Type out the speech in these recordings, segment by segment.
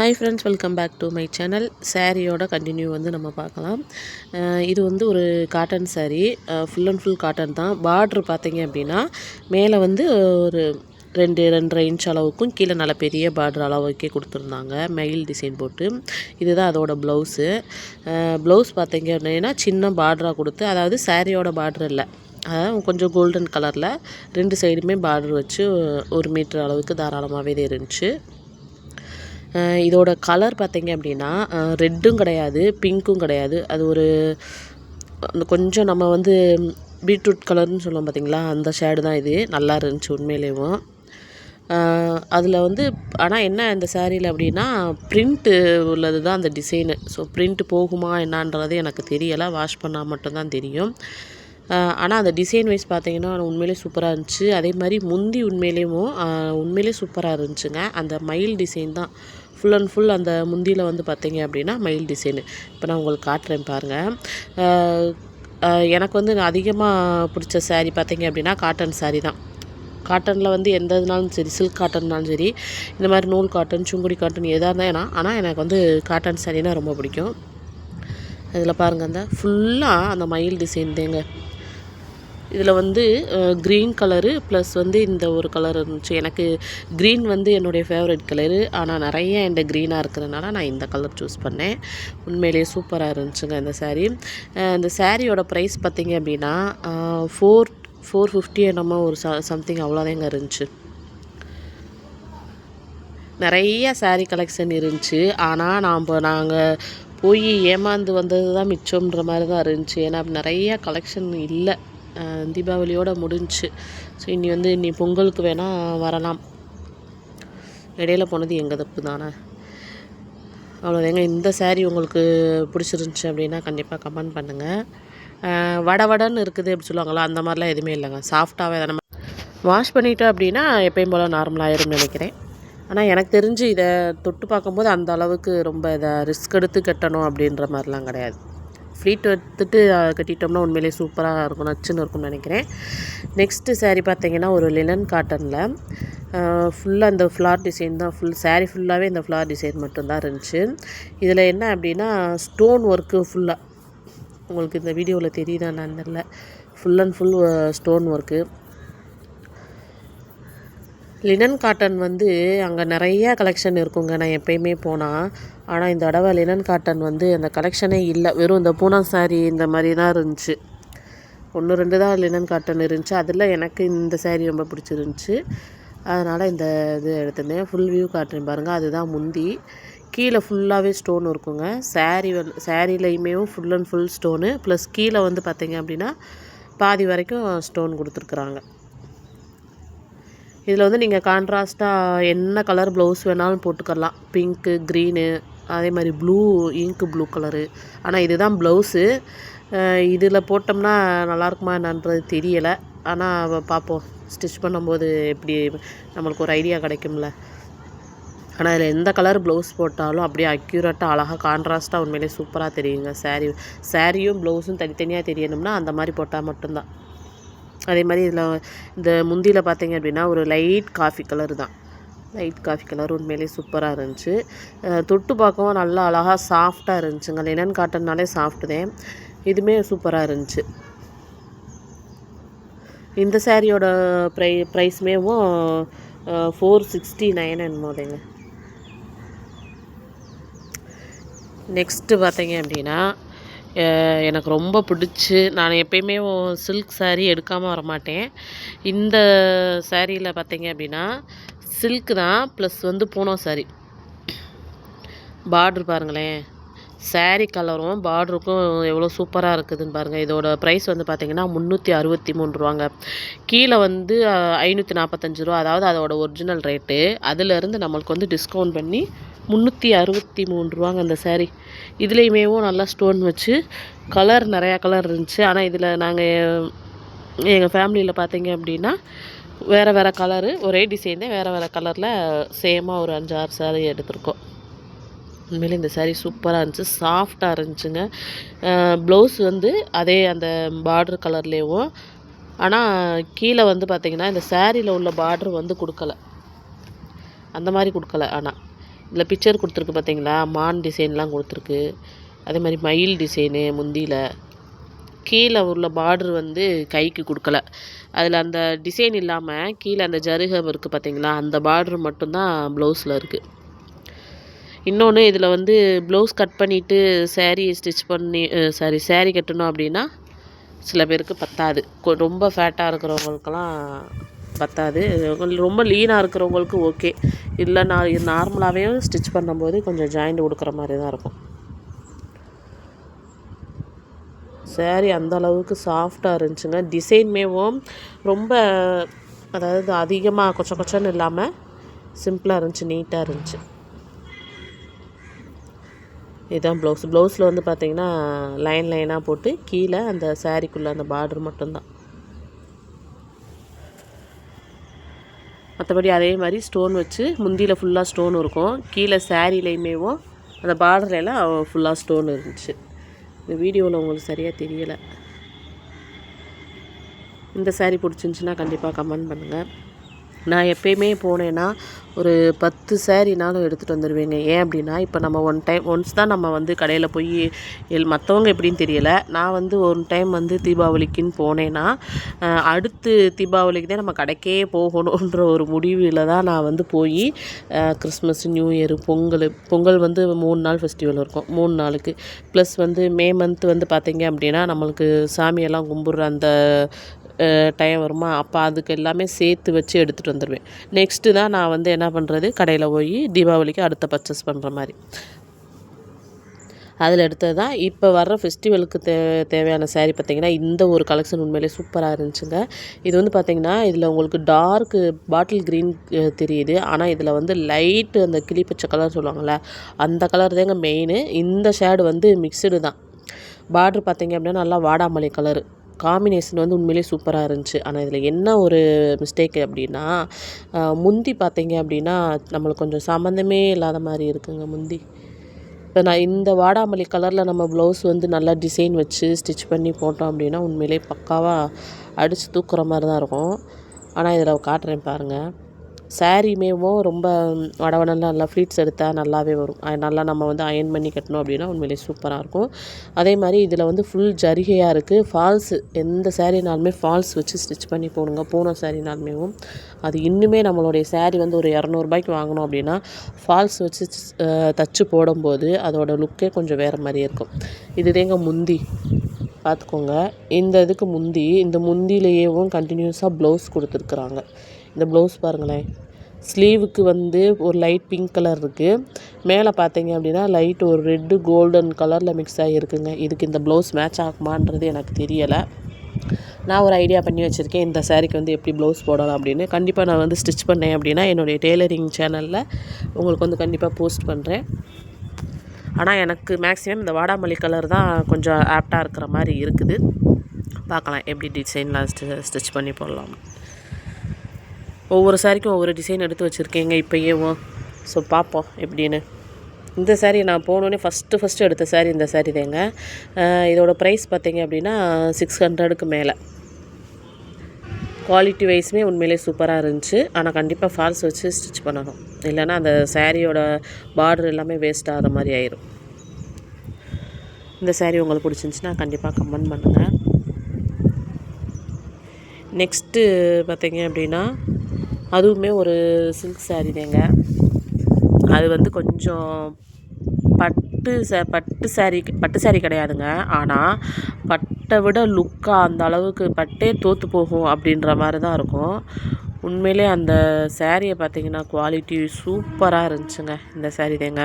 Hi friends welcome back to my channel சாரியோட continue வந்து நம்ம பார்க்கலாம். இது வந்து ஒரு cotton saree full and full cotton தான். பார்ட்ரு பார்த்தீங்க அப்படின்னா மேலே வந்து ஒரு ரெண்டு ரெண்டரை இன்ச் அளவுக்கும் கீழே நல்ல பெரிய பார்டர் அளவுக்கே கொடுத்துருந்தாங்க. மெயில் டிசைன் போட்டு. இதுதான் அதோட ப்ளவுஸு ப்ளவுஸ் பார்த்தீங்க அப்படின்னா சின்ன பார்டராக கொடுத்து அதாவது சாரியோட பார்டர் இல்லை. அதாவது கொஞ்சம் கோல்டன் கலரில் ரெண்டு சைடுமே பார்டர் வச்சு ஒரு மீட்டர் அளவுக்கு தாராளமாகவே இது இருந்துச்சு. இதோட கலர் பார்த்தீங்க அப்படின்னா ரெட்டும் கிடையாது பிங்க்கும் கிடையாது. அது ஒரு அந்த கொஞ்சம் நம்ம வந்து பீட்ரூட் கலர்னு சொல்லுவோம் பார்த்தீங்களா? அந்த ஷேடு தான் இது. நல்லா இருந்துச்சு உண்மையிலேயும். அதில் வந்து ஆனால் என்ன இந்த சேரீயில் அப்படின்னா பிரிண்ட்டு உள்ளது தான் அந்த டிசைனு ஸோ பிரிண்ட் போகுமா என்னன்றது எனக்கு தெரியலை. வாஷ் பண்ணால் மட்டும்தான் தெரியும். ஆனால் அந்த டிசைன் வைஸ் பார்த்தீங்கன்னா உண்மையிலே சூப்பராக இருந்துச்சு. அதே மாதிரி முந்தி உண்மையிலேயும் உண்மையிலே சூப்பராக இருந்துச்சுங்க. அந்த மயில் டிசைன் தான். ஃபுல் அண்ட் ஃபுல் அந்த முந்தியில் வந்து பார்த்தீங்க அப்படின்னா மயில் டிசைனு இப்போ நான் உங்களுக்கு காட்டுறேன் பாருங்கள் எனக்கு வந்து அதிகமாக பிடிச்ச சேரீ பார்த்தீங்க அப்படின்னா காட்டன் சேரீ தான். காட்டனில் வந்து எந்த இதுனாலும் சரி சில்க் காட்டன்னாலும் சரி இந்த மாதிரி நூல் காட்டன் சுங்குடி காட்டன் எதாக இருந்தால் ஏன்னா ஆனால் எனக்கு வந்து காட்டன் சாரீனா ரொம்ப பிடிக்கும். இதில் பாருங்கள் அந்த ஃபுல்லாக அந்த மயில் டிசைன் தேங்க. இதில் வந்து க்ரீன் கலரு ப்ளஸ் வந்து இந்த ஒரு கலர் இருந்துச்சு. எனக்கு க்ரீன் வந்து என்னுடைய ஃபேவரட் கலரு ஆனால் நிறைய என்கிட்ட க்ரீனாக இருக்கிறதுனால நான் இந்த கலர் சூஸ் பண்ணேன். உண்மையிலேயே சூப்பராக இருந்துச்சுங்க இந்த சேரீ இந்த சாரியோட ப்ரைஸ் பார்த்திங்க அப்படின்னா ஃபோர் ஃபோர் ஃபிஃப்டி என்னமோ ஒரு ச சம்திங் அவ்வளோதாங்க இருந்துச்சு. நிறைய சாரீ கலெக்ஷன் இருந்துச்சு. ஆனால் நாம் நாங்கள் போய் ஏமாந்து வந்தது தான் மிச்சம்ன்ற மாதிரி தான் இருந்துச்சு. ஏன்னா நிறைய கலெக்ஷன் இல்லை. தீபாவளியோட முடிஞ்சுச்சு ஸோ இனி வந்து இனி பொங்கலுக்கு வேணால் வரலாம். இடையில போனது எங்கள் தப்பு தானே? அவ்வளோதாங்க இந்த சேரீ உங்களுக்கு பிடிச்சிருந்துச்சி அப்படின்னா கண்டிப்பாக கமெண்ட் பண்ணுங்கள் வட வடன்னு இருக்குது அப்படி சொல்லுவாங்களா அந்த மாதிரிலாம் எதுவுமே இல்லைங்க. சாஃப்டாகவே நம்ம வாஷ் பண்ணிட்டோம் அப்படின்னா எப்பயும் போல் நார்மலாகிரும்னு நினைக்கிறேன். ஆனால் எனக்கு தெரிஞ்சு இதை தொட்டு பார்க்கும்போது அந்த அளவுக்கு ரொம்ப இதை ரிஸ்க் எடுத்து கட்டணும் அப்படின்ற மாதிரிலாம் கிடையாது. ஃப்ளீட் எடுத்துட்டு கட்டிட்டோம்னா உண்மையிலேயே சூப்பராக இருக்கும். நச்சுன்னு இருக்கும்னு நினைக்கிறேன். நெக்ஸ்ட்டு சாரீ பார்த்தீங்கன்னா ஒரு லினன் காட்டனில் ஃபுல்லாக இந்த ஃப்ளார் டிசைன் தான். ஃபுல் சாரீ ஃபுல்லாகவே இந்த ஃப்ளார் டிசைன் மட்டும்தான் இருந்துச்சு. இதில் என்ன அப்படின்னா ஸ்டோன் ஒர்க்கு ஃபுல்லாக உங்களுக்கு இந்த வீடியோவில் தெரியுதா நான் தெரில full and full stone work linen cotton வந்து அங்கே நிறைய கலெக்ஷன் இருக்குங்க. நான் எப்பயுமே போனால் ஆனால் இந்த தடவை லினன் காட்டன் வந்து அந்த கலெக்ஷனே இல்லை. வெறும் இந்த பூனா saree இந்த மாதிரி தான் இருந்துச்சு. ஒன்று ரெண்டு தான் லினன் காட்டன் இருந்துச்சு. அதில் எனக்கு இந்த saree ரொம்ப பிடிச்சிருந்துச்சி. அதனால் இந்த இது எடுத்திருந்தேன். ஃபுல் வியூ காட்டுறேன் பாருங்கள் அதுதான் முந்தி. கீழே ஃபுல்லாகவே ஸ்டோன் இருக்குங்க. Saree வந் சாரீலையுமே full and full stone plus கீழே வந்து பார்த்தீங்க அப்படின்னா பாதி வரைக்கும் ஸ்டோன் கொடுத்துருக்குறாங்க. இதில் வந்து நீங்கள் கான்ட்ராஸ்ட்டாக என்ன கலர் ப்ளவுஸ் வேணாலும் போட்டுக்கலாம் பிங்க்கு க்ரீனு அதே மாதிரி ப்ளூ இங்க்கு ப்ளூ கலரு ஆனால் இதுதான் ப்ளவுஸு இதில் போட்டோம்னா நல்லாயிருக்குமா என்னன்றது தெரியலை. ஆனால் பார்ப்போம். ஸ்டிச் பண்ணும்போது எப்படி நம்மளுக்கு ஒரு ஐடியா கிடைக்கும்ல. ஆனால் இதில் எந்த கலர் ப்ளவுஸ் போட்டாலும் அப்படியே அக்யூரேட்டாக அழகாக கான்ட்ராஸ்ட்டாக உண்மையிலே சூப்பராக தெரியுங்க. Saree சாரியும் ப்ளவுஸும் தனித்தனியாக தெரியணும்னா அந்த மாதிரி போட்டால் மட்டும்தான். அதே மாதிரி இதில் இந்த முந்தியில் பார்த்தீங்க அப்படின்னா ஒரு லைட் காஃபி கலர் தான். லைட் காஃபி கலர் உண்மையிலேயே சூப்பராக இருந்துச்சு. தொட்டு பார்க்கவும் நல்லா அழகாக சாஃப்டாக இருந்துச்சுங்க. லினன் காட்டன்னாலே சாஃப்ட்டு தான். இதுவுமே சூப்பராக இருந்துச்சு. இந்த சாரியோட ப்ரை ப்ரைஸ்மேவும் ஃபோர் சிக்ஸ்டி நைன் என்னமோதேங்க நெக்ஸ்ட்டு பார்த்தீங்க அப்படின்னா எனக்கு ரொம்ப பிடிச்சி நான் எப்பயுமே சில்க் சாரீ எடுக்காமல் வரமாட்டேன். இந்த சாரியில் பார்த்தீங்க அப்படின்னா சில்க் தான் ப்ளஸ் வந்து பூனோ சாரீ பார்ட்ரு பாருங்களேன். சாரீ கலரும் பார்டருக்கும் எவ்வளோ சூப்பராக இருக்குதுன்னு பாருங்கள் இதோட ப்ரைஸ் வந்து பார்த்தீங்கன்னா முந்நூற்றி அறுபத்தி மூணு ரூபாங்க. கீழே வந்து ஐநூற்றி நாற்பத்தஞ்சு ரூபா. அதாவது அதோட ஒரிஜினல் ரேட்டு அதிலேருந்து நம்மளுக்கு வந்து டிஸ்கவுண்ட் பண்ணி முந்நூற்றி அறுபத்தி மூணு ரூபாங்க அந்த சேரீ இதுலேயுமேவும் நல்லா ஸ்டோன் வச்சு கலர் நிறையா கலர் இருந்துச்சு. ஆனால் இதில் நாங்கள் எங்கள் ஃபேமிலியில் பார்த்தீங்க அப்படின்னா வேறு வேறு கலரு ஒரே டிசைன் தான் வேறு வேறு கலரில் சேமாக ஒரு அஞ்சு ஆறு சேரீ எடுத்திருக்கோம். உண்மையிலே இந்த saree சூப்பராக இருந்துச்சு சாஃப்டாக இருந்துச்சுங்க. ப்ளவுஸ் வந்து அதே அந்த பார்டர் கலர்லேயும் ஆனால் கீழே வந்து பார்த்திங்கன்னா இந்த சாரியில் உள்ள பார்டர் வந்து கொடுக்கல. அந்த மாதிரி கொடுக்கல ஆனால் இதில் பிக்சர் கொடுத்துருக்கு பார்த்தீங்களா? மான் டிசைன்லாம் கொடுத்துருக்கு. அதே மாதிரி மயில் டிசைனு முந்தியில். கீழே உள்ள பார்டர் வந்து கைக்கு கொடுக்கல. அதில் அந்த டிசைன் இல்லாமல் கீழே அந்த ஜருகம் இருக்குது பார்த்தீங்களா? அந்த பார்டர் மட்டும்தான் ப்ளவுஸில் இருக்குது இன்னொன்று இதில் வந்து ப்ளவுஸ் கட் பண்ணிவிட்டு சேரீ ஸ்டிச் பண்ணி சாரி சேரீ கட்டணும் அப்படின்னா சில பேருக்கு பத்தாது. கொ- ரொம்ப ஃபேட்டாக இருக்கிறவங்களுக்கெல்லாம் பத்தாது. ரொம்ப லீனாக இருக்கிறவங்களுக்கு ஓகே இல்லை நான் நார்மலாகவே ஸ்டிச் பண்ணும்போது கொஞ்சம் ஜாயிண்ட் கொடுக்குற மாதிரி தான் இருக்கும். சேரீ அந்த அளவுக்கு சாஃப்டாக இருந்துச்சுங்க. டிசைன்மேவும் ரொம்ப அதாவது அதிகமாக கொச்ச கொச்சன்னு இல்லாமல் சிம்பிளாக இருந்துச்சு நீட்டாக இருந்துச்சு. இதுதான் ப்ளவுஸ் ப்ளவுஸில் வந்து பார்த்திங்கன்னா லைன் லைனாக போட்டு கீழே அந்த சாரீக்குள்ளே அந்த பார்டர் மட்டும்தான். மற்றபடி அதே மாதிரி ஸ்டோன் வச்சு முந்தியில் ஃபுல்லாக ஸ்டோன் இருக்கும். கீழே சாரீலையுமேவும் அந்த பார்டர்லாம் எல்லாம் ஃபுல்லாக ஸ்டோன் இருந்துச்சு. இந்த வீடியோவில் உங்களுக்கு சரியாக தெரியலை. இந்த சாரீ பிடிச்சிருந்துச்சின்னா கண்டிப்பாக கமெண்ட் பண்ணுங்கள் நான் எப்பயுமே போனேன்னா ஒரு பத்து சேரீனாலும் எடுத்துகிட்டு வந்துடுவேங்க ஏன் அப்படின்னா இப்போ நம்ம ஒன் டைம் ஒன்ஸ் தான் நம்ம வந்து கடையில் போய் எல் மற்றவங்க எப்படின்னு தெரியல. நான் வந்து ஒன் டைம் வந்து தீபாவளிக்குன்னு போனேன்னா அடுத்து தீபாவளிக்கு தான் நம்ம கடைக்கே போகணுன்ற ஒரு முடிவில் தான் நான் வந்து போய் Christmas new year Pongal Pongal வந்து மூணு நாள் ஃபெஸ்டிவல் இருக்கும். மூணு நாளுக்கு. ப்ளஸ் வந்து மே மந்த் வந்து பார்த்திங்க அப்படின்னா நம்மளுக்கு சாமியெல்லாம் கும்பிட்ற அந்த டைம் வருமா? அப்போ அதுக்கு எல்லாமே சேர்த்து வச்சு எடுத்துகிட்டு வந்துடுவேன் நெக்ஸ்ட்டு தான் நான் வந்து என்ன பண்ணுறது கடையில் போய் தீபாவளிக்கு அடுத்த பர்ச்சேஸ் பண்ணுற மாதிரி. அதில் எடுத்தது தான் இப்போ வர்ற ஃபெஸ்டிவலுக்கு தே தேவையான saree பார்த்தீங்கன்னா இந்த ஒரு கலெக்ஷன் உண்மையிலே சூப்பராக இருந்துச்சுங்க. இது வந்து பார்த்தீங்கன்னா இதில் உங்களுக்கு டார்க்கு பாட்டில் க்ரீன் தெரியுது. ஆனால் இதில் வந்து லைட்டு அந்த கிளிப்பச்சை கலர் சொல்லுவாங்கள்ல அந்த கலர் தாங்க மெயின் இந்த ஷேடு வந்து மிக்சடு தான். பார்ட்ரு பார்த்தீங்க அப்படின்னா நல்லா வாடாமல்லி கலரு காம்பினேஷன் வந்து உண்மையிலே சூப்பராக இருந்துச்சு. ஆனால் இதில் என்ன ஒரு மிஸ்டேக் அப்படின்னா முந்தி பார்த்தீங்க அப்படின்னா நம்மளுக்கு கொஞ்சம் சம்மந்தமே இல்லாத மாதிரி இருக்குங்க முந்தி. இப்போ நான் இந்த வாடாமல்லி கலரில் நம்ம ப்ளவுஸ் வந்து நல்லா டிசைன் வச்சு ஸ்டிச் பண்ணி போட்டோம் அப்படின்னா உண்மையிலே பக்காவாக அடித்து தூக்குற மாதிரி தான் இருக்கும். ஆனால் இதில் காட்டுறேன் பாருங்கள் சாரீமேவும் ரொம்ப வடவடலாம் நல்லா ஃப்ளீட்ஸ் எடுத்தால் நல்லாவே வரும். நல்லா நம்ம வந்து அயன் பண்ணி கட்டணும் அப்படின்னா உண்மையிலே சூப்பராக இருக்கும். அதே மாதிரி இதில் வந்து ஃபுல் ஜரிகையாக இருக்குது ஃபால்ஸு எந்த சாரீனாலுமே ஃபால்ஸ் வச்சு ஸ்டிச் பண்ணி போடுங்க. பூனம் சாரீனாலுமேவும் அது இன்னுமே நம்மளுடைய saree வந்து ஒரு இரநூறுபாய்க்கு வாங்கினோம் அப்படின்னா ஃபால்ஸ் வச்சு தச்சு போடும்போது அதோட லுக்கே கொஞ்சம் வேறு மாதிரி இருக்கும். இதுதேங்க முந்தி. பார்த்துக்கோங்க இந்த இதுக்கு முந்தி இந்த முந்திலேயேவும் கண்டினியூஸாக ப்ளவுஸ் கொடுத்துருக்குறாங்க. இந்த ப்ளவுஸ் பாருங்களேன். ஸ்லீவுக்கு வந்து ஒரு லைட் பிங்க் கலர் இருக்குது மேலே பார்த்தீங்க அப்படின்னா லைட் ஒரு ரெட்டு கோல்டன் கலரில் மிக்ஸ் ஆகியிருக்குங்க. இதுக்கு இந்த ப்ளவுஸ் மேட்ச் ஆகுமான்றது எனக்கு தெரியலை. நான் ஒரு ஐடியா பண்ணி வச்சுருக்கேன். இந்த சாரீக்கு வந்து எப்படி ப்ளவுஸ் போடலாம் அப்படின்னு. கண்டிப்பாக நான் வந்து ஸ்டிச் பண்ணேன் அப்படின்னா என்னுடைய டெய்லரிங் சேனலில் உங்களுக்கு வந்து கண்டிப்பாக போஸ்ட் பண்ணுறேன் ஆனால் எனக்கு மேக்ஸிமம் இந்த வாடாமல்லி கலர் தான் கொஞ்சம் ஆப்டாக இருக்கிற மாதிரி இருக்குது. பார்க்கலாம் எப்படி டிசைன்லாம் ஸ்டிச் பண்ணி போடலாம். ஒவ்வொரு சாரிக்கும் ஒவ்வொரு டிசைன் எடுத்து வச்சுருக்கேங்க இப்போயேவும் ஸோ பார்ப்போம் எப்படின்னு. இந்த சாரீ நான் போனோடனே ஃபஸ்ட்டு ஃபஸ்ட்டு எடுத்த சாரீ இந்த சாரீ தாங்க. இதோட ப்ரைஸ் பார்த்தீங்க அப்படின்னா சிக்ஸ் ஹண்ட்ரடுக்கு மேலே. குவாலிட்டி வைஸுமே உண்மையிலே சூப்பராக இருந்துச்சு. ஆனால் கண்டிப்பாக ஃபால்ஸ் வச்சு ஸ்டிச் பண்ணணும். இல்லைன்னா அந்த சாரியோட பார்டர் எல்லாமே வேஸ்ட் ஆகிற மாதிரி ஆயிரும். இந்த சாரீ உங்களுக்கு பிடிச்சிருந்துச்சின்னா கண்டிப்பாக கமெண்ட் பண்ணுங்கள் நெக்ஸ்ட்டு பார்த்தீங்க அப்படின்னா அதுவுமே ஒரு சில்க் சாரீ தாங்க. அது வந்து கொஞ்சம் பட்டு ச பட்டு சாரீ பட்டு சாரீ கிடையாதுங்க. ஆனால் பட்டை விட லுக்காக அந்த அளவுக்கு பட்டே தோற்று போகும் அப்படின்ற மாதிரி தான் இருக்கும். உண்மையிலே அந்த சாரியை பார்த்திங்கன்னா குவாலிட்டி சூப்பராக இருந்துச்சுங்க இந்த saree தேங்க.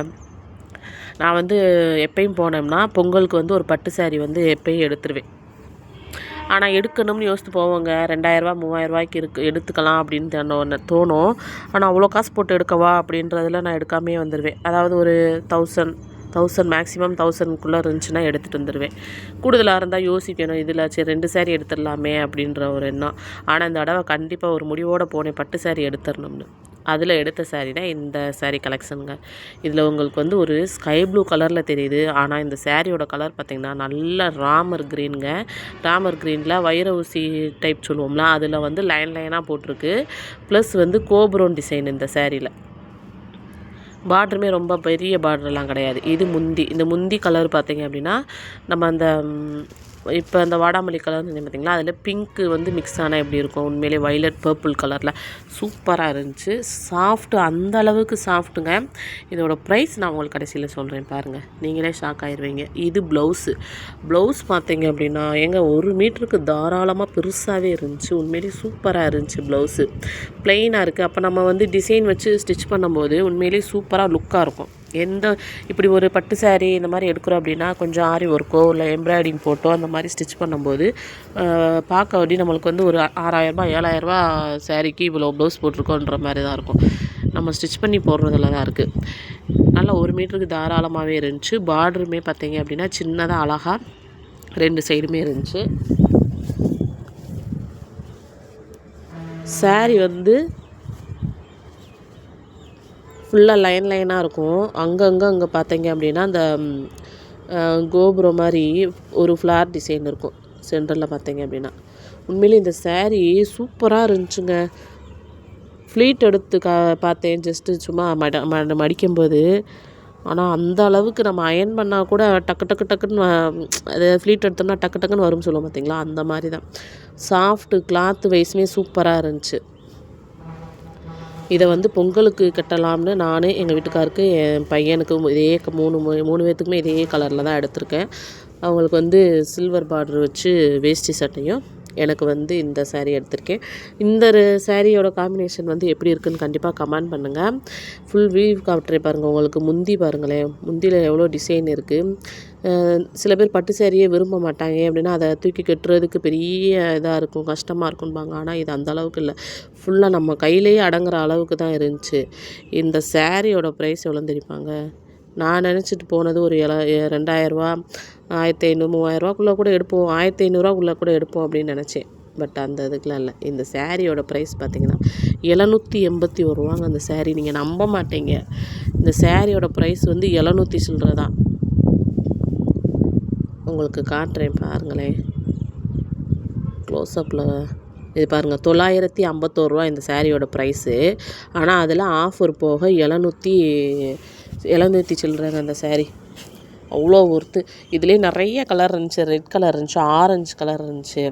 நான் வந்து எப்பயும் போனோம்னா பொங்கலுக்கு வந்து ஒரு பட்டு சேரீ வந்து எப்பயும் எடுத்துருவேன். ஆனால் எடுக்கணும்னு யோசித்து போவோங்க. ரெண்டாயிரரூவா மூவாயிரரூவாய்க்கு இருக்கு எடுத்துக்கலாம் அப்படின்னு தோணும் தோணும். ஆனால் அவ்வளோ காசு போட்டு எடுக்கவா அப்படின்றதில் நான் எடுக்காமே வந்துடுவேன் அதாவது ஒரு தௌசண்ட் தௌசண்ட் மேக்ஸிமம் தௌசண்ட்குள்ளே இருந்துச்சுன்னா எடுத்துகிட்டு வந்துடுவேன் கூடுதலாக இருந்தால் யோசிக்கணும். இதில் சரி ரெண்டு சேரீ எடுத்துடலாமே அப்படின்ற ஒரு எண்ணம். ஆனால் இந்த தடவை கண்டிப்பாக ஒரு முடிவோடு போனேன். பட்டு saree எடுத்துடணும்னு. அதில் எடுத்த சாரீ தான் இந்த சாரீ கலெக்ஷனுங்க இதில் உங்களுக்கு வந்து ஒரு ஸ்கை ப்ளூ கலரில் தெரியுது. ஆனால் இந்த சாரியோட கலர் பார்த்திங்கன்னா நல்ல ராமர் க்ரீனுங்க ராமர் க்ரீனில் வைர ஊசி டைப் சொல்லுவோம்ல அதில் வந்து லைன் லைனாக போட்டிருக்கு. ப்ளஸ் வந்து கோபுரோன் டிசைன் இந்த சாரியில் பார்டருமே ரொம்ப பெரிய பார்டர்லாம் கிடையாது. இது முந்தி இந்த முந்தி கலர் பார்த்திங்க அப்படின்னா நம்ம அந்த இப்போ அந்த வாடாமல்லி கலர் பார்த்திங்களா அதில் பிங்க்கு வந்து மிக்ஸ் ஆனால் எப்படி இருக்கும்? உண்மையிலே வைலட் பர்பிள் கலரில் சூப்பராக இருந்துச்சு. சாஃப்ட்டு அந்த அளவுக்கு சாஃப்ட்டுங்க இதோட ப்ரைஸ் நான் உங்களுக்கு கடைசியில் சொல்கிறேன் பாருங்கள் நீங்களே ஷாக் ஆயிடுவீங்க இது ப்ளவுஸு ப்ளவுஸ் பார்த்தீங்க அப்படின்னா எங்கே ஒரு மீட்டருக்கு தாராளமாக பெருசாகவே இருந்துச்சு. உண்மையிலேயே சூப்பராக இருந்துச்சு ப்ளவுஸு ப்ளெயினாக இருக்குது அப்போ நம்ம வந்து டிசைன் வச்சு ஸ்டிச் பண்ணும்போது உண்மையிலேயே சூப்பராக லுக்காக இருக்கும். எந்த இப்படி ஒரு பட்டு சாரீ இந்த மாதிரி எடுக்கிறோம் அப்படின்னா கொஞ்சம் ஆரி ஒர்க்கோ இல்லை எம்ப்ராய்டிங் போட்டோ அந்த மாதிரி ஸ்டிச் பண்ணும்போது பார்க்க அப்படி நம்மளுக்கு வந்து ஒரு ஆறாயிரரூபா ஏழாயிரரூபா சாரீக்கு இவ்வளோ ப்ளவுஸ் போட்டிருக்கோன்ற மாதிரி தான் இருக்கும். நம்ம ஸ்டிச் பண்ணி போடுறதுல தான் இருக்குது நல்லா ஒரு மீட்டருக்கு தாராளமாகவே இருந்துச்சு. பார்டருமே பார்த்தீங்க அப்படின்னா சின்னதாக அழகாக ரெண்டு சைடுமே இருந்துச்சு. சாரி வந்து ஃபுல்லாக லைன் லைனாக இருக்கும். அங்கங்கே அங்கே பார்த்தீங்க அப்படின்னா அந்த கோபுரம் மாதிரி ஒரு ஃப்ளார் டிசைன் இருக்கும். சென்டரில் பார்த்தீங்க அப்படின்னா. உண்மையிலே இந்த சேரீ சூப்பராக இருந்துச்சுங்க. ஃப்ளீட் எடுத்து கா பார்த்தேன். ஜஸ்ட்டு சும்மா மட மட மடிக்கும்போது. ஆனால் அந்த அளவுக்கு நம்ம அயன் பண்ணால் கூட டக்கு டக்கு டக்குன்னு அது ஃப்ளீட் எடுத்தோம்னா டக்கு டக்குன்னு வரும்னு சொல்லுவோம் பார்த்தீங்களா அந்த மாதிரி தான். சாஃப்ட்டு கிளாத் வைஸுமே சூப்பராக இருந்துச்சு. இதை வந்து பொங்கலுக்கு கட்டலாம்னு நான் எங்கள் வீட்டுக்காருக்கு என் பையனுக்கு இதே மூணு மூணு பேர்த்துக்குமே இதே கலரில் தான் எடுத்திருக்கேன். அவங்களுக்கு வந்து சில்வர் பார்டர் வச்சு வேஷ்டி சட்டையும் எனக்கு வந்து இந்த saree எடுத்திருக்கேன். இந்த சாரியோட காம்பினேஷன் வந்து எப்படி இருக்குன்னு கண்டிப்பாக கமெண்ட் பண்ணுங்கள் ஃபுல் வீவ் காட்டுறே பாருங்கள் உங்களுக்கு முந்தி பாருங்களேன். முந்தியில் எவ்வளோ டிசைன் இருக்குது சில பேர் பட்டு சேரீயே விரும்ப மாட்டாங்க. அப்படின்னா அதை தூக்கி கட்டுறதுக்கு பெரிய இதாக இருக்கும் கஷ்டமாக இருக்கும்பாங்க. ஆனால் இது அந்த அளவுக்கு இல்லை. ஃபுல்லாக நம்ம கையிலேயே அடங்குற அளவுக்கு தான் இருந்துச்சு. இந்த சேரீயோட ப்ரைஸ் எவ்வளோன்னு தெரிப்பாங்க நான் நினச்சிட்டு போனது ஒரு எல ரெண்டாயிரரூவா ஆயிரத்தி ஐநூறு மூவாயிரரூவாக்குள்ளே கூட எடுப்போம். ஆயிரத்தி ஐநூறுரூவாக்குள்ளே கூட எடுப்போம் அப்படின்னு நினச்சேன். பட் அந்த இதுக்கெலாம் இல்லை. இந்த சேரீயோட ப்ரைஸ் பார்த்தீங்கன்னா எழுநூற்றி எண்பத்தி ஒரு ரூபாங்க அந்த சேரீ. நீங்கள் நம்ப மாட்டீங்க. இந்த சேரீயோட ப்ரைஸ் வந்து எழுநூற்றி சில்லற தான். உங்களுக்கு காட்டுறேன் பாருங்களேன். க்ளோஸ்அப்பில் இது பாருங்கள் தொள்ளாயிரத்தி ஐம்பத்தோருவா இந்த சாரியோட ப்ரைஸு ஆனால் அதில் ஆஃபர் போக எழுநூற்றி எழுநூற்றி சில்லறங்க அந்த saree. அவ்வளோ ஒர்த்து இதுலேயே நிறைய கலர் இருந்துச்சு. ரெட் கலர் இருந்துச்சு ஆரஞ்சு கலர் இருந்துச்சு.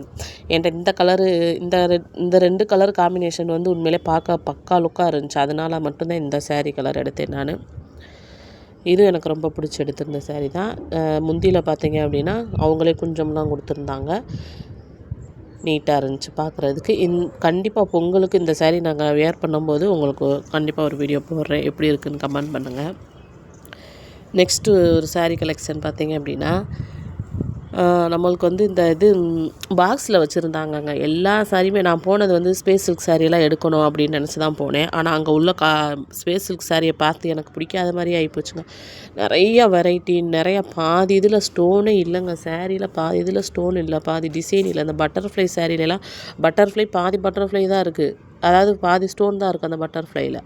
என்கிட்ட இந்த கலரு இந்த ரெட் இந்த ரெண்டு கலர் காம்பினேஷன் வந்து உண்மையிலே பார்க்க பக்கா லுக்காக இருந்துச்சு. அதனால மட்டும்தான் இந்த saree கலர் எடுத்தேன் நான். இது எனக்கு ரொம்ப பிடிச்சி எடுத்திருந்த ஸேரீ தான். முந்தியில் பார்த்தீங்க அப்படின்னா அவங்களே குஞ்சம்லாம் கொடுத்துருந்தாங்க. நீட்டாக இருந்துச்சு பார்க்குறதுக்கு இந் கண்டிப்பாக பொங்கலுக்கு இந்த ஸேரீ நாங்கள் வேர் பண்ணும்போது உங்களுக்கு கண்டிப்பாக ஒரு வீடியோ போடுறேன். எப்படி இருக்குதுன்னு கமெண்ட் பண்ணுங்கள் நெக்ஸ்ட்டு ஒரு saree கலெக்ஷன் பார்த்தீங்க அப்படின்னா நம்மளுக்கு வந்து இந்த இது பாக்ஸில் வச்சுருந்தாங்கங்க. எல்லா சாரியுமே நான் போனது வந்து ஸ்பேஸ் சில்க் சாரியெல்லாம் எடுக்கணும் அப்படின்னு நினச்சி தான் போனேன். ஆனால் அங்கே உள்ள கா ஸ்பேஸ் சில்க் சாரியை பார்த்து எனக்கு பிடிக்காத மாதிரி ஆகிப்போச்சுங்க நிறைய வெரைட்டி நிறைய பாதி இதில் ஸ்டோனே இல்லைங்க. சாரியில் பாதி இதில் ஸ்டோன் இல்லை. பாதி டிசைன் இல்லை. அந்த பட்டர்ஃப்ளை சாரிலலாம் பட்டர்ஃப்ளை பாதி பட்டர்ஃப்ளை தான் இருக்குது அதாவது பாதி ஸ்டோன் தான் இருக்குது அந்த பட்டர்ஃப்ளையில்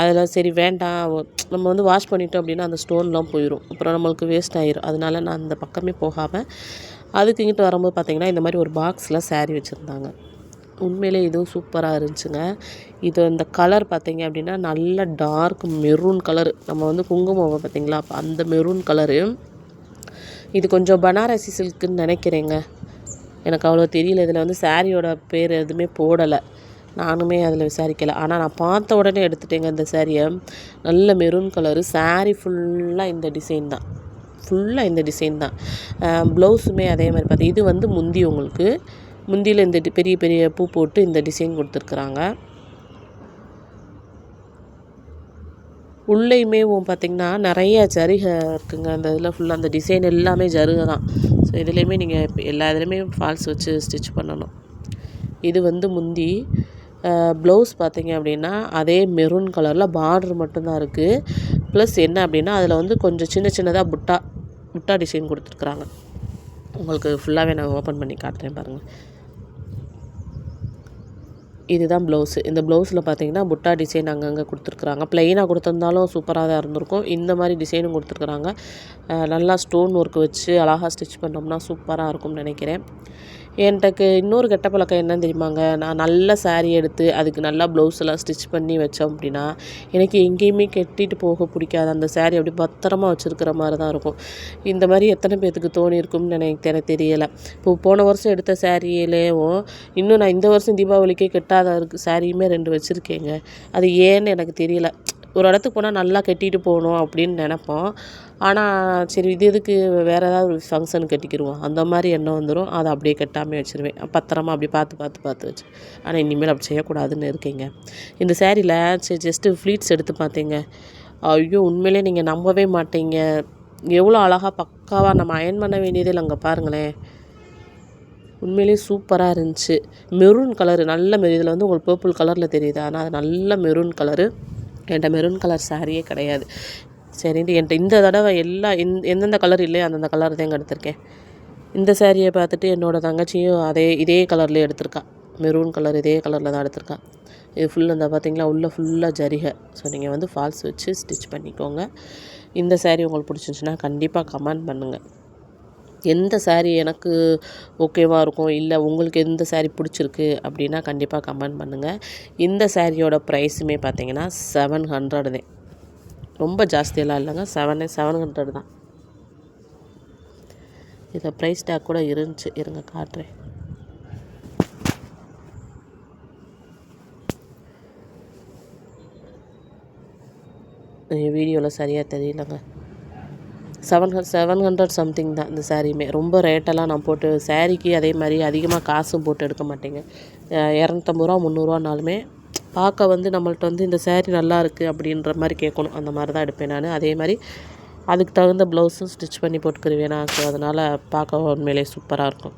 அதில் சரி வேண்டாம். நம்ம வந்து வாஷ் பண்ணிட்டோம் அப்படின்னா அந்த ஸ்டோன்லாம் போயிடும் அப்புறம் நம்மளுக்கு வேஸ்ட் ஆயிரும். அதனால நான் அந்த பக்கமே போகாமல் அதுக்கு இங்கிட்டு வரும்போது பார்த்திங்கன்னா இந்த மாதிரி ஒரு பாக்ஸில் saree வச்சுருந்தாங்க. உண்மையிலே இதுவும் சூப்பராக இருந்துச்சுங்க. இது இந்த கலர் பார்த்தீங்க அப்படின்னா நல்ல டார்க் மெரூன் கலர் நம்ம வந்து குங்குமம் பார்த்தீங்களா அந்த மெரூன் கலரு இது கொஞ்சம் பனாரசி சில்க்குன்னு நினைக்கிறேங்க. எனக்கு அவ்வளோ தெரியல. இதில் வந்து சாரியோட பேர் எதுவுமே போடலை. நானுமே அதில் விசாரிக்கலை. ஆனால் நான் பார்த்த உடனே எடுத்துட்டேங்க இந்த சாரியை நல்ல மெரூன் கலரு saree ஃபுல்லாக இந்த டிசைன் தான். ஃபுல்லாக இந்த டிசைன் தான். ப்ளவுஸுமே அதே மாதிரி பார்த்து இது வந்து முந்தி உங்களுக்கு. முந்தியில் இந்த டி- பெரிய பெரிய பூ போட்டு இந்த டிசைன் கொடுத்துருக்குறாங்க. உள்ளேயுமே பார்த்திங்கன்னா நிறைய ஜருகை இருக்குங்க. அந்த இதில் ஃபுல்லாக அந்த டிசைன் எல்லாமே ஜருகை தான். ஸோ இதுலேயுமே நீங்கள் எல்லா இதுலேயுமே ஃபால்ஸ் வச்சு ஸ்டிச் பண்ணணும். இது வந்து முந்தி. ப்ளவுஸ் பார்த்திங்க அப்படின்னா அதே மெரூன் கலரில் பார்டர் மட்டும்தான் இருக்குது ப்ளஸ் என்ன அப்படின்னா அதில் வந்து கொஞ்சம் சின்ன சின்னதாக புட்டா புட்டா டிசைன் கொடுத்துருக்குறாங்க. உங்களுக்கு ஃபுல்லாகவே நான் ஓப்பன் பண்ணி காட்டுறேன் பாருங்கள் இதுதான் ப்ளவுஸு இந்த ப்ளவுஸில் பார்த்தீங்கன்னா புட்டா டிசைன் அங்கங்கே கொடுத்துருக்குறாங்க. ப்ளைனாக கொடுத்துருந்தாலும் சூப்பராக தான் இருந்திருக்கும். இந்த மாதிரி டிசைனும் கொடுத்துருக்குறாங்க. நல்லா ஸ்டோன் ஒர்க் வச்சு அழகாக ஸ்டிச் பண்ணோம்னா சூப்பராக இருக்கும்னு நினைக்கிறேன். என்கிட்டக்கு இன்னொரு கெட்ட பழக்கம் என்னன்னு தெரியுமாங்க? நான் நல்ல saree எடுத்து அதுக்கு நல்லா ப்ளவுஸ் எல்லாம் ஸ்டிச் பண்ணி வச்சோம் அப்படின்னா எனக்கு எங்கேயுமே கட்டிட்டு போக பிடிக்காது. அந்த saree அப்படி பத்திரமா வச்சுருக்கிற மாதிரி தான் இருக்கும். இந்த மாதிரி எத்தனை பேர்த்துக்கு தோணி இருக்கும்னு எனக்கு எனக்கு தெரியலை. இப்போ போன வருஷம் எடுத்த சாரியிலேயும் இன்னும் நான் இந்த வருஷம் தீபாவளிக்கே கெட்டாத இருக்கு சாரியுமே ரெண்டு வச்சுருக்கேங்க. அது ஏன்னு எனக்கு தெரியல. ஒரு இடத்துக்கு போனால் நல்லா கட்டிட்டு போகணும் அப்படின்னு நினப்போம். ஆனால் சரி இது எதுக்கு? வேறு ஏதாவது ஒரு ஃபங்க்ஷன் கட்டிக்கிருவோம். அந்த மாதிரி எண்ணம் வந்துடும் அதை அப்படியே கட்டாமல் வச்சுருவேன். பத்திரமா அப்படி பார்த்து பார்த்து பார்த்து வச்சு. ஆனால் இனிமேல் அப்படி செய்யக்கூடாதுன்னு இருக்கீங்க. இந்த சேரீயில் சரி ஜஸ்ட்டு ஃப்ளீட்ஸ் எடுத்து பார்த்தீங்க. ஐயோ உண்மையிலே நீங்கள் நம்பவே மாட்டீங்க. எவ்வளோ அழகாக பக்காவாக நம்ம அயன் பண்ண வேண்டியதே இல்லை அங்கே பாருங்களேன். உண்மையிலேயே சூப்பராக இருந்துச்சு. மெரூன் கலரு நல்ல மெரு இதில் வந்து உங்களுக்கு பர்பிள் கலரில் தெரியுது. ஆனால் அது நல்ல மெரூன் கலரு என்கிட்ட மெரூன் கலர் சாரியே கிடையாது. சரின்ட்டு என்கிட்ட இந்த தடவை எல்லா எந் எந்தெந்த கலர் இல்லையோ அந்தந்த கலர் தான் எடுத்திருக்கேன். இந்த சாரியை பார்த்துட்டு என்னோட தங்கச்சியும் அதே இதே கலர்லேயே எடுத்திருக்கா. மெரூன் கலர் இதே கலரில் தான் எடுத்திருக்கா. இது ஃபுல் இந்த பார்த்தீங்களா உள்ளே ஃபுல்லாக ஜரிகை. ஸோ நீங்கள் வந்து ஃபால்ஸ் வச்சு ஸ்டிச் பண்ணிக்கோங்க. இந்த saree உங்களுக்கு பிடிச்சிருந்துச்சின்னா கண்டிப்பாக கமெண்ட் பண்ணுங்கள் எந்த saree எனக்கு ஓகேவாக இருக்கும்? இல்லை உங்களுக்கு எந்த saree பிடிச்சிருக்கு? அப்படின்னா கண்டிப்பாக கமெண்ட் பண்ணுங்கள் இந்த சாரியோட ப்ரைஸுமே பார்த்தீங்கன்னா செவன் ஹண்ட்ரடு தான் ரொம்ப ஜாஸ்தியெல்லாம் இல்லைங்க. செவனே செவன் ஹண்ட்ரட் தான். இதை ப்ரைஸ் டேக் கூட இருந்துச்சு. இருங்க காட்டுறேன். வீடியோவில் சரியாக தெரியலங்க. செவன் செவன் ஹண்ட்ரட் சம்திங் தான் இந்த சாரியுமே ரொம்ப ரேட்டெல்லாம் நான் போட்டு சாரீக்கு அதே மாதிரி அதிகமாக காசும் போட்டு எடுக்க மாட்டேங்க. இரநூத்தம்பது ரூபா முந்நூறுவானாலுமே பார்க்க வந்து நம்மள்ட்ட வந்து இந்த saree நல்லா இருக்குது அப்படின்ற மாதிரி கேட்கணும். அந்த மாதிரி தான் எடுப்பேன் நான். அதே மாதிரி அதுக்கு தகுந்த ப்ளவுஸும் ஸ்டிச் பண்ணி போட்டுக்கிருவேன் ஸோ அதனால் பார்க்க உண்மையிலே சூப்பராக இருக்கும்.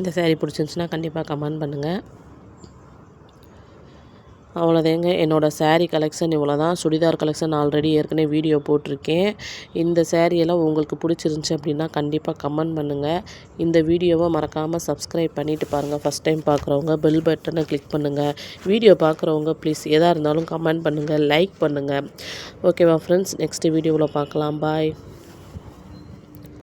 இந்த சேரீ பிடிச்சிருந்துச்சுன்னா கண்டிப்பாக கமெண்ட் பண்ணுங்கள் அவ்வளோதாங்க. என்னோடய saree கலெக்ஷன் இவ்வளோ தான் சுடிதார் கலெக்ஷன் ஆல்ரெடி ஏற்கனவே வீடியோ போட்டிருக்கேன். இந்த சேரீயெல்லாம் உங்களுக்கு பிடிச்சிருந்துச்சி அப்படின்னா கண்டிப்பாக கமெண்ட் பண்ணுங்கள் இந்த வீடியோவை மறக்காமல் சப்ஸ்கிரைப் பண்ணிவிட்டு பாருங்கள் ஃபஸ்ட் டைம் பார்க்குறவங்க பெல் பட்டனை கிளிக் பண்ணுங்கள் வீடியோ பார்க்குறவங்க ப்ளீஸ் எதாக இருந்தாலும் கமெண்ட் பண்ணுங்கள் லைக் பண்ணுங்கள் ஓகேவா ஃப்ரெண்ட்ஸ் நெக்ஸ்ட் வீடியோவில் பார்க்கலாம். பாய்